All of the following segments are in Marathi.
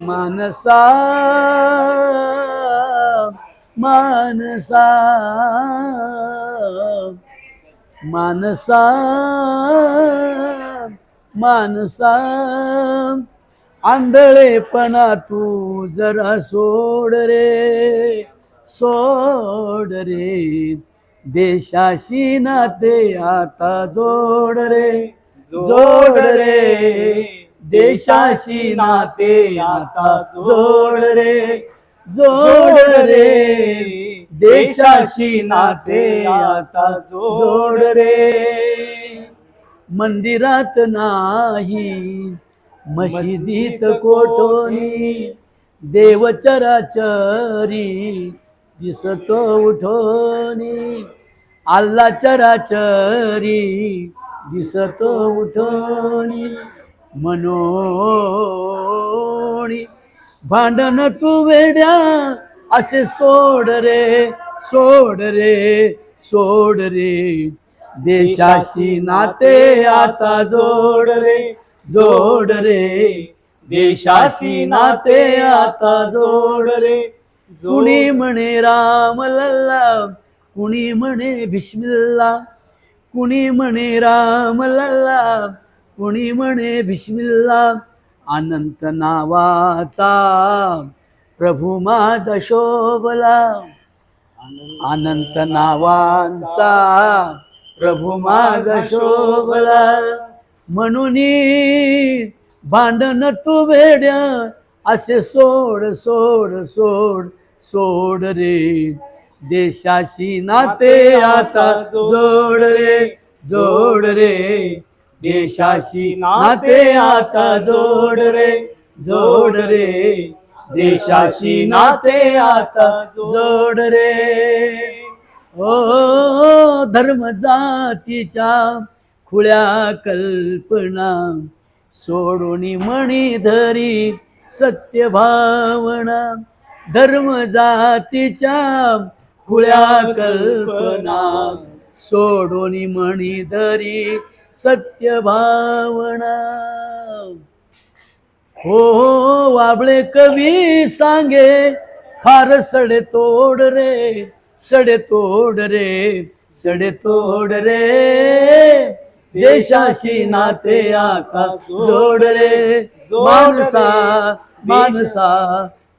मानसा मानसा मानसा मानसा. आंधळेपणा तू जरा सोड रे सोड रे. देशाशी नाते आता जोड रे जोड रे. देशाशी नाते आता जोड रे जोड रे. देशाशी नाते आता जोड रे. मंदिरात नाही मशिदीत कोठोनी. देवचराचरी दिसतो उठोनी. आल्ला चराचरी दिसतो उठोनी. मनोणी. भांडण तू वेड्या असे सोड रे सोड रे सोड रे. देशाशी नाते आता जोड रे जोड रे. देशाशी नाते आता जोड रे. कुणी म्हणे राम लल्ला कुणी म्हणे बिस्मिल्ला कुणी म्हणे राम लल्ला कुणी म्हणे बिस्मिल्ला? अनंत नावाचा. प्रभू माझा शोभला. अनंत नावांचा. प्रभू माझा शोभला. म्हणून भांडण तू वेड्या असे सोड सोड सोड सोड रे. देशाशी नाते आता जोड रे जोड रे. देशाशी नाते आता जोड रे जोड रे. देशाशी नाते आता जोड रे. ओ धर्म जातीच्या खुळ्या कल्पना सोडून मणी धरी सत्य भावना धर्म जातीच्या खुळ्या कल्पना सोडून मणी धरी सत्य भावना हो हो वाबळे कवी सांगे फार सडे तोड रे सडे तोड रे सडे तोड रे. देशाशी नाते आता जोड रे माणसा माणसा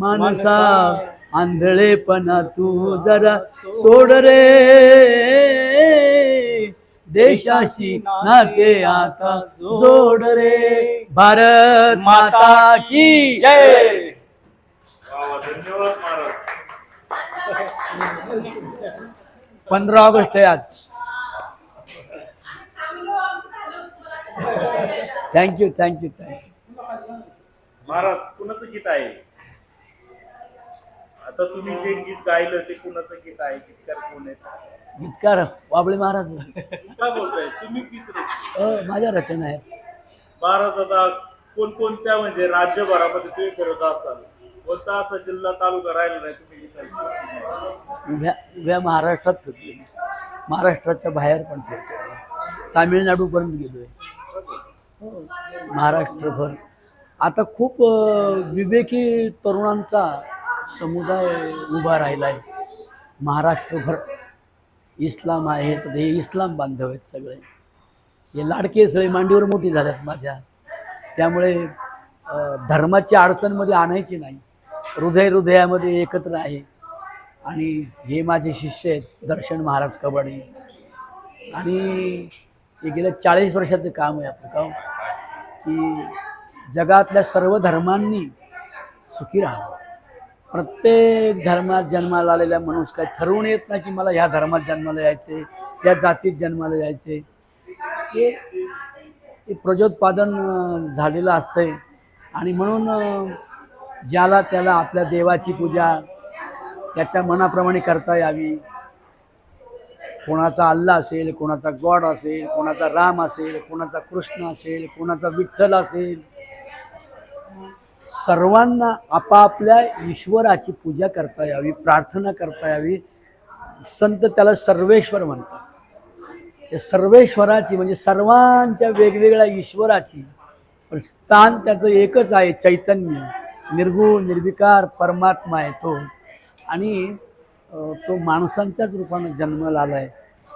माणसा आंधळेपणा तू जरा सोड रे. देशाशी नाते आता जोड रे. भारत माता की जय पंधरा ऑगस्ट आहे आज. थँक्यू थँक्यू थँक्यू महाराज कुणाचं गीत आहे? आता तुम्ही जे गीत गायलं ते कुणाचं गीत आहे? गीतकार कोण आहे गीतकार वाबळे महाराज. काय बोलताय? तुम्ही अ, माझ्या रचना आहेत महाराज आता कोणकोणत्या म्हणजे राज्यभरामध्ये तुम्ही फिरत असाल? कोणता असा जिल्हा तालुका राहिला नाही तुम्ही? उभ्या उभ्या महाराष्ट्रात फिरतोय मी. महाराष्ट्राच्या बाहेर पण फिरतोय. तामिळनाडूपर्यंत गेलोय. हो, महाराष्ट्रभर. आता खूप अ, विवेकी तरुणांचा समुदाय उभा राहिला आहे महाराष्ट्रभर इस्लाम आहे तर हे इस्लाम बांधव आहेत सगळे. हे लाडके सगळे मांडीवर मोठी झाल्यात माझ्या. त्यामुळे धर्माची अडचणमध्ये आणायची नाही. हृदय हृदयामध्ये एकत्र आहे. आणि हे माझे शिष्य आहेत दर्शन महाराज कबाडे आणि हे गेल्या चाळीस वर्षाचं काम आहे आपलं काम की जगातल्या सर्व धर्मांनी सुखी राहावं. प्रत्येक धर्मात जन्माला आलेल्या माणूस काय ठरवून येत नाही की मला ह्या धर्मात जन्माला यायचे या जातीत जन्माला यायचे हे हे प्रजोत्पादन झालेलं असतंय. आणि म्हणून ज्याला त्याला आपल्या देवाची पूजा त्याच्या मनाप्रमाणे करता यावी. कोणाचा अल्ला असेल कोणाचा गॉड असेल कोणाचा राम असेल कोणाचा कृष्ण असेल कोणाचा विठ्ठल असेल. सर्वांना आपापल्या ईश्वराची पूजा करता यावी प्रार्थना करता यावी. संत त्याला सर्वेश्वर म्हणतात. त्या सर्वेश्वराची म्हणजे सर्वांच्या वेगवेगळ्या ईश्वराची पण स्थान त्याचं एकच आहे चैतन्य. निर्गुण निर्विकार परमात्मा आहे तो. आणि तो माणसांच्याच रूपानं जन्माला आहे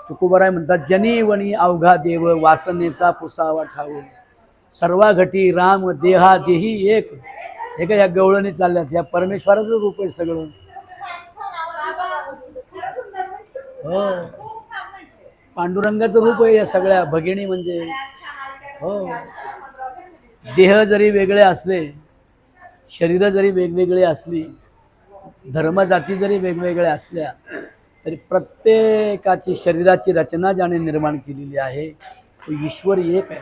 तुकोबराय म्हणतात जनी वणी अवघा देव वासनेचा पुसावा ठाऊ सर्वा घटी राम देहा देही एक. हे काय या गवळणी चालल्यात? या परमेश्वराचं रूप आहे सगळं. हो. पांडुरंगाचं रूप आहे या सगळ्या. भगिनी म्हणजे. हो. देह जरी वेगळे असले शरीर जरी वेगवेगळे असली धर्मजाती जरी वेगवेगळ्या असल्या तरी प्रत्येकाची शरीराची रचना ज्याने निर्माण केलेली आहे तो ईश्वर एक आहे.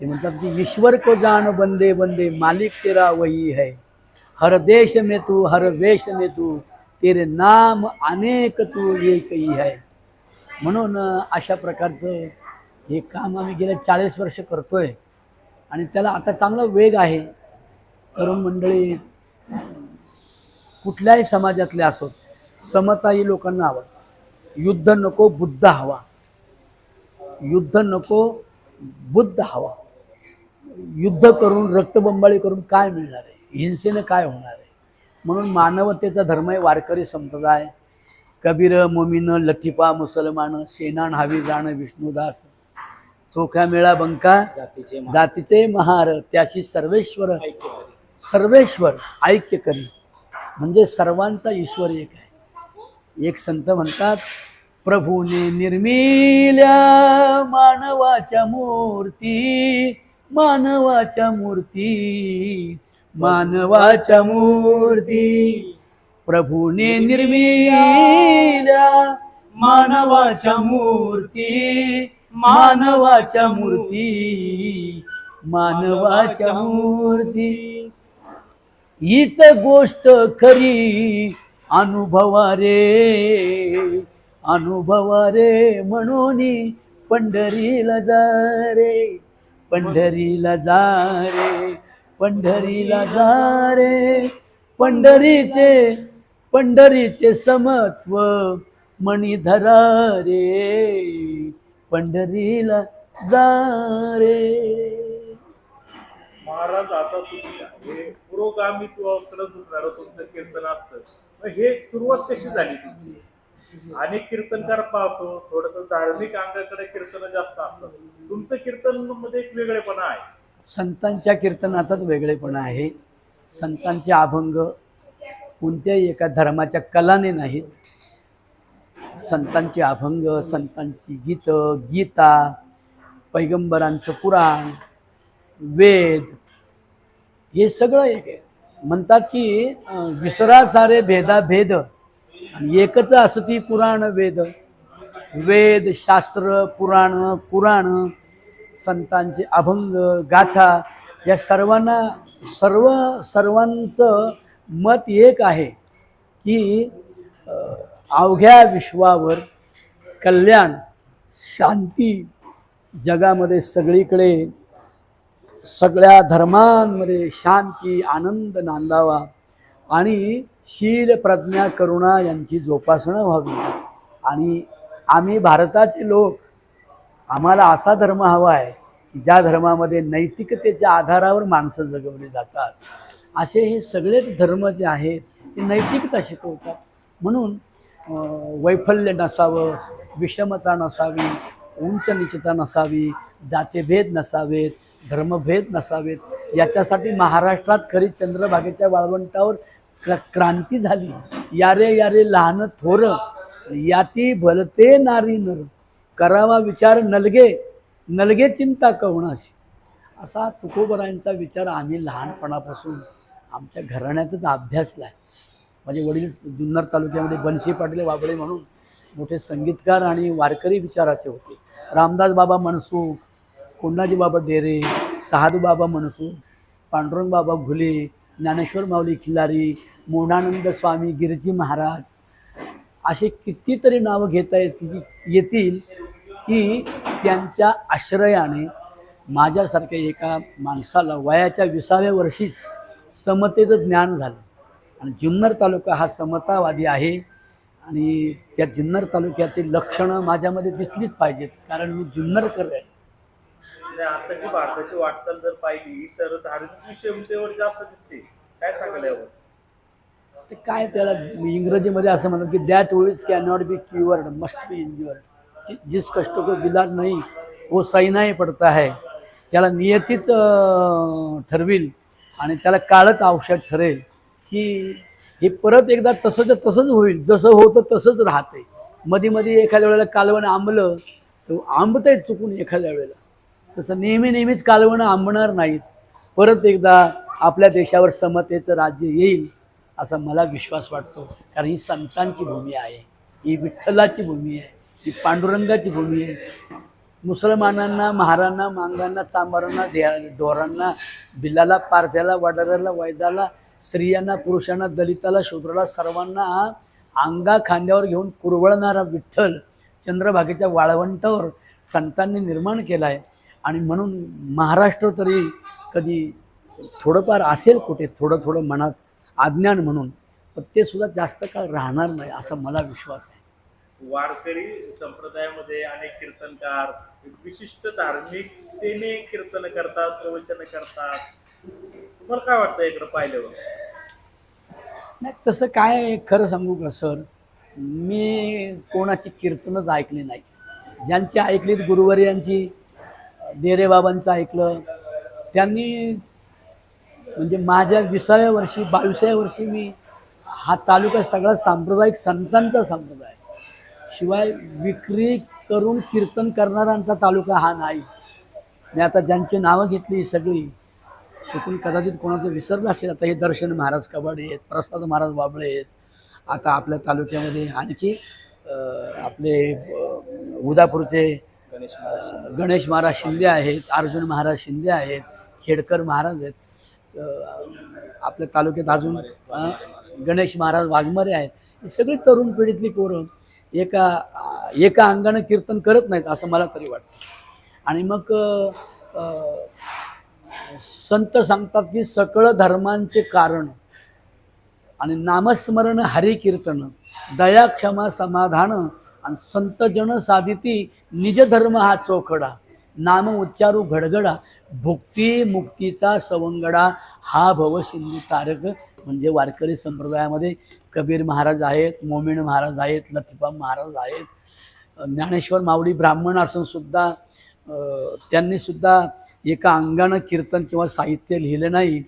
ते म्हणतात की ईश्वर को जान बंदे बंदे मालिक तेरा वही है। हर देश में तू हर वेश में तू तेरे नाम अनेक तू एकही है। म्हणून अशा प्रकारचं हे काम आम्ही गेल्या चाळीस वर्ष करतोय आणि त्याला आता चांगला वेग आहे. तरुण मंडळी कुठल्याही समाजातले असोत समता ही लोकांना हवा. युद्ध नको बुद्ध हवा. युद्ध नको बुद्ध हवा. युद्ध करून रक्तबंबाळी करून काय मिळणार आहे? हिंसेनं काय होणार आहे? म्हणून मानवतेचा धर्म आहे वारकरी संप्रदाय. कबीर मोमीन लतिफा मुसलमान सेना हावी जाण विष्णुदास चोख्या मेळा बंका जातीचे जातीचे महार त्याशी सर्वेश्वर सर्वेश्वर ऐक्य करी. म्हणजे सर्वांचा ईश्वर एक आहे. एक संत म्हणतात प्रभूने निर्मिल्या मानवाच्या मूर्ती मानवाच्या मूर्ती मानवाच्या मूर्ती. प्रभूने निर्मिल्या मानवाच्या मूर्ती मानवाच्या मूर्ती मानवाच्या मूर्ती. हीच गोष्ट खरी अनुभवा रे अनुभवा रे म्हणून पंढरीला जा रे. पंढरीला जा रे पंढरीला जा रे. पंढरीचे पंढरीचे समत्व मणिधरा रे. पंढरीला जा रे. महाराज आता तुम्ही हे पुरोगामित्वाकडे झुकणार तुमचं कीर्तन असतं. मग हे सुरुवात कशी झाली तुमची? अनेक कीर्तनकार पाहतो थोडस धार्मिक अंगाकडे कीर्तन जास्त असतात. तुमचं कीर्तनमध्ये एक वेगळेपणा आहे. संतांच्या कीर्तनातच वेगळेपणा आहे. संतांचे अभंग कोणत्याही एका धर्माच्या कलाने नाहीत. संतांचे अभंग संतांची गीतं गीता पैगंबरांचं पुराण वेद हे सगळं एक आहे. म्हणतात की विसरा सारे भेदा भेद आणि एकच असती पुराण वेद. वेद शास्त्र पुराण पुराण संतांचे अभंग गाथा या सर्वांना सर्व सर्वांचं मत एक आहे की अवघ्या विश्वावर कल्याण शांती जगामध्ये सगळीकडे सगळ्या धर्मांमध्ये शांती आनंद नांदावा आणि शील प्रज्ञा करुणा यांची जोपासना व्हावी. आणि आम्ही भारताचे लोक आम्हाला असा धर्म हवा आहे की ज्या धर्मामध्ये नैतिकतेच्या आधारावर माणसं जगवली जातात. असे हे सगळेच धर्म जे आहेत ते नैतिकता शिकवतात. म्हणून वैफल्य नसावं विषमता नसावी उंच निचता नसावी जातीभेद नसावेत धर्मभेद नसावेत याच्यासाठी महाराष्ट्रात खरी चंद्रभागेच्या वाळवंटावर क्रांती झाली. यारे यारे लहान थोर याती भलते नारी नर. करावा विचार नलगे नलगे चिंता कवणाशी असा तुकोबरायांचा विचार आम्ही लहानपणापासून आमच्या घराण्यातच अभ्यासला आहे माझे वडील जुन्नर तालुक्यामध्ये बनशी पाटील वाबळे म्हणून मोठे संगीतकार आणि वारकरी विचाराचे होते. रामदास बाबा मनसुख कोंडाजी बाबा डेरे बाबा मनसुख पांडुरंग बाबा घुले ज्ञानेश्वर माऊली खिल्लारी मोडानंद स्वामी गिरजी महाराज असे कितीतरी नावं घेता येतील येतील की त्यांच्या आश्रयाने माझ्यासारख्या एका माणसाला वयाच्या विसाव्या वर्षीच समतेचं ज्ञान झालं. आणि जुन्नर तालुका हा समतावादी आहे आणि त्या जुन्नर तालुक्याची लक्षणं माझ्यामध्ये दिसलीच पाहिजेत कारण मी जुन्नरकर आहे. म्हणजे आताची भारताची वाटचाल जर पाहिली तर धार्मिक विषमतेवर जास्त दिसते. काय सांगाल यावर? ते काय त्याला इंग्रजीमध्ये असं म्हणतात की that which can not be cured must be injured जिस कष्ट को इलाज नाही वो सही नाही पडता है. त्याला नियतीच ठरविल आणि त्याला काळच औषध ठरेल की हे परत एकदा तसंच तसंच होईल. जसं होतं तसंच राहते. मध्ये मध्ये एखाद्या वेळेला कालवण आंबलं तर आंबतंय चुकून एखाद्या वेळेला. तसं नेहमी नेहमीच कालवणं आंबणार नाहीत. परत एकदा आपल्या देशावर समतेचं राज्य येईल असा मला विश्वास वाटतो. कारण ही संतांची भूमी आहे ही विठ्ठलाची भूमी आहे ही पांडुरंगाची भूमी आहे. मुसलमानांना महारांना मांगांना चांबारांना ढे ढोरांना बिल्लाला पारध्याला वडाऱ्याला वैदाला स्त्रियांना पुरुषांना दलिताला शूद्राला सर्वांना अंगा खांद्यावर घेऊन कुरवळणारा विठ्ठल चंद्रभागेच्या वाळवंटावर संतांनी निर्माण केला आहे आणि म्हणून महाराष्ट्र तरी कधी थोडंफार असेल कुठे थोडं थोडं मनात अज्ञान म्हणून पण ते सुद्धा जास्त काळ राहणार नाही असा मला विश्वास आहे. वारकरी संप्रदायामध्ये अनेक कीर्तनकार विशिष्ट धार्मिकतेने कीर्तन करतात प्रवचन करतात. तुम्हाला काय वाटतं इकडं पाहिल्यावर? नाही तसं काय खरं सांगू का सर? मी कोणाची कीर्तनच ऐकली नाही. ज्यांची ऐकलीत गुरुवर्यांची डेरेबाबांचं ऐकलं. त्यांनी म्हणजे माझ्या विसाव्या वर्षी बावीसाव्या वर्षी मी हा तालुका सगळा सांप्रदायिक संतांचा संप्रदाय शिवाय विक्री करून कीर्तन करणाऱ्यांचा तालुका हा नाही. मी आता ज्यांची नावं घेतली सगळी चुकून कदाचित कोणाचं विसरलं असेल. आता हे दर्शन महाराज कबाडे आहेत प्रसाद महाराज बाबळे आहेत. आता आपल्या तालुक्यामध्ये आणखी आपले उदापूरचे गणेश महाराज शिंदे. आहेत अर्जुन महाराज शिंदे आहेत खेडकर महाराज आहेत. आपल्या तालुक्यात अजून गणेश महाराज वाघमारे आहेत. ही सगळी तरुण पिढीतली पोरं एका एका अंगानं कीर्तन करत नाहीत असं मला तरी वाटतं. आणि मग संत सांगतात की सकळ धर्मांचे कारण आणि नामस्मरण हरी कीर्तन दया क्षमा समाधान आणि संत जन साधिती निज धर्म हा चोखडा. नाम उच्चारू घडगडा. भुक्ती मुक्तीचा सवंगडा. हा भव सिंधू तारक म्हणजे वारकरी संप्रदायामध्ये कबीर महाराज आहेत मोमीण महाराज आहेत लतीफा महाराज आहेत. ज्ञानेश्वर माऊली ब्राह्मण असून सुद्धा त्यांनी सुद्धा एका अंगानं कीर्तन किंवा साहित्य लिहिलं नाही.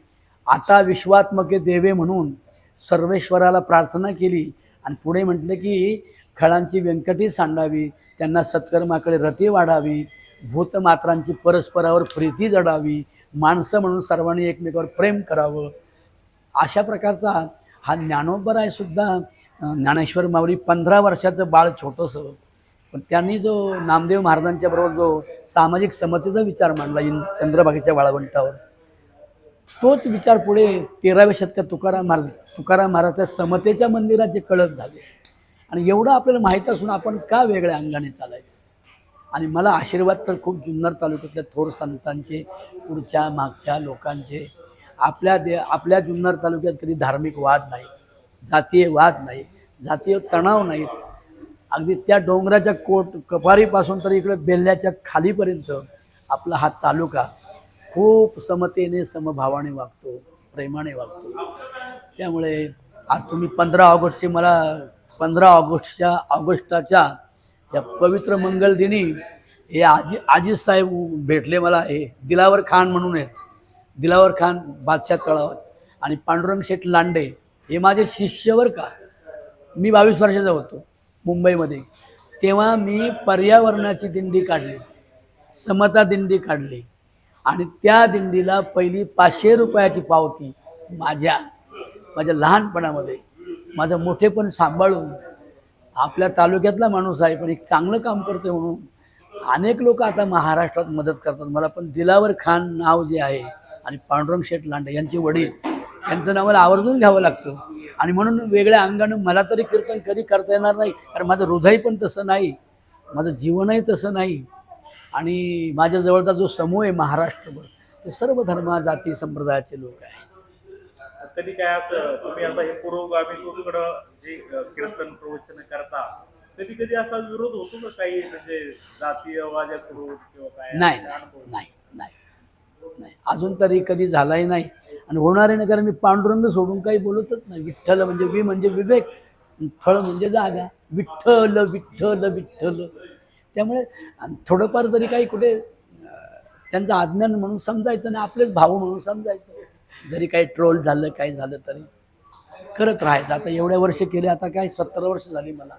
आता विश्वात्मके देवे म्हणून सर्वेश्वराला प्रार्थना केली आणि पुढे म्हटलं की खळांची व्यंकटी सांडावी त्यांना सत्कर्माकडे रती वाढावी भूतमात्रांची परस्परावर प्रीती जडावी माणसं म्हणून सर्वांनी एकमेकावर प्रेम करावं. अशा प्रकारचा हा ज्ञानोबराय सुद्धा ज्ञानेश्वर माऊली पंधरा वर्षाचं बाळ छोटंसं. पण त्यांनी जो नामदेव महाराजांच्या बरोबर जो सामाजिक समतेचा विचार मांडला इन चंद्रभागेच्या वाळवंटावर तोच विचार पुढे तेराव्या शतकात तुकाराम महाराज तुकाराम महाराजच्या समतेच्या मंदिराचे कळत झाले. आणि एवढं आपल्याला माहीत असून आपण का वेगळ्या अंगाने चालायचं? आणि मला आशीर्वाद तर खूप जुन्नर तालुक्यातल्या थोर संतांचे पुढच्या मागच्या लोकांचे. आपल्या दे आपल्या जुन्नर तालुक्यात कधी धार्मिक वाद नाही जातीय वाद नाही जातीय तणाव नाहीत अगदी त्या डोंगराच्या कोट कपारीपासून तर इकडे बेल्ल्याच्या खालीपर्यंत आपला हा तालुका खूप समतेने समभावाने वागतो प्रेमाने वागतो. त्यामुळे आज तुम्ही पंधरा ऑगस्टची मला पंधरा ऑगस्टच्या ऑगस्टाच्या या पवित्र मंगल दिनी हे आजी आजी साहेब भेटले मला हे दिलावर खान म्हणून आहेत. दिलावर खान बादशाह तळावत आणि पांडुरंग शेठ लांडे हे माझे शिष्यवर का? मी बावीस वर्षाचा होतो मुंबईमध्ये. तेव्हा मी पर्यावरणाची दिंडी काढली समता दिंडी काढली. आणि त्या दिंडीला पहिली पाचशे रुपयाची पावती माझ्या माझ्या लहानपणामध्ये माझं मोठेपण सांभाळून आपल्या तालुक्यातला माणूस आहे पण एक चांगलं काम करतोय म्हणून अनेक लोक आता महाराष्ट्रात मदत करतात. मला पण दिलावर खान नाव जे आहे आणि पांडुरंग शेठ लांडे यांचे वडील यांचं नाव मला आवर्जून घ्यावं लागतं. आणि म्हणून वेगळ्या अंगानं मला तरी कीर्तन कधी करता येणार नाही कारण माझं हृदय पण तसं नाही माझं जीवनही तसं नाही. आणि माझ्याजवळचा जो समूह आहे महाराष्ट्रभर ते सर्व धर्मा जाती संप्रदायाचे लोक आहेत. कधी काय असं तुम्ही आता हे पुरोगामित्वाकडं जे अ, कीर्तन प्रवचन करता कधी कधी असा विरोध होतो का काही म्हणजे जातीयवादाकडून किंवा काय? नाही? नाही नाही नाही. अजून तरी कधी झालाही नाही. आणि होणार आहे ना कारण मी पांडुरंग सोडून काही बोलतच नाही. विठ्ठल म्हणजे वि म्हणजे विवेक. थळ म्हणजे जागा. विठ्ठल विठ्ठल विठ्ठल. त्यामुळे थोडंफार तरी काही कुठे त्यांचं अज्ञान म्हणून समजायचं आणि आपलेच भाऊ म्हणून समजायचं. जरी काही ट्रोल झालं काही झालं तरी. करत राहायचं. आता एवढ्या वर्ष केले आता काय सत्तर वर्ष झाली मला.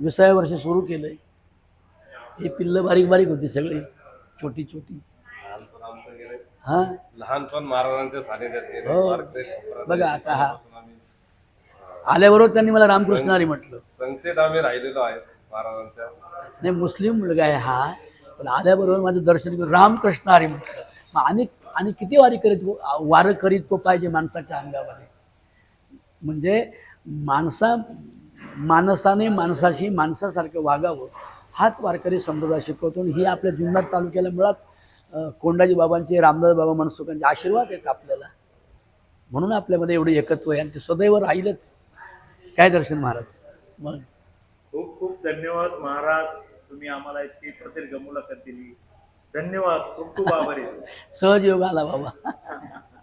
विसाव्या वर्ष सुरू केलंय. हे पिल्लं बारीक बारीक होती सगळी. छोटी छोटी. हां? लहानपण महाराजांच्या सानिध्यात हो. बघा आता हा. आल्याबरोबर त्यांनी मला रामकृष्ण हरी म्हटलं. संगतीत आम्ही राहिलेलो आहे महाराजांच्या. नाही मुस्लिम मुलगा आहे हा. पण आल्याबरोबर माझं दर्शन घेऊन रामकृष्ण हरी म्हटलं. मग आणि आणि किती वारी करीत वारं करीत तो पाहिजे माणसाच्या अंगावर? म्हणजे माणसा माणसाने माणसाशी माणसासारखं वागावं हाच वारकरी संप्रदाय शिकवतो. आणि ही आपल्या जुन्नर तालुक्याला मुळात कोंडाजी बाबांचे रामदास बाबा मनसुखांचे आशीर्वाद आहेत आपल्याला. म्हणून आपल्यामध्ये एवढं एकत्व आहे. आणि ते सदैव राहीलच. काय दर्शन महाराज? मग खूप खूप धन्यवाद महाराज. तुम्ही आम्हाला इतकी प्रदीर्घ मुलाखत दिली. धन्यवाद. खूप खूप आभारी. सहज योग आला बाबा.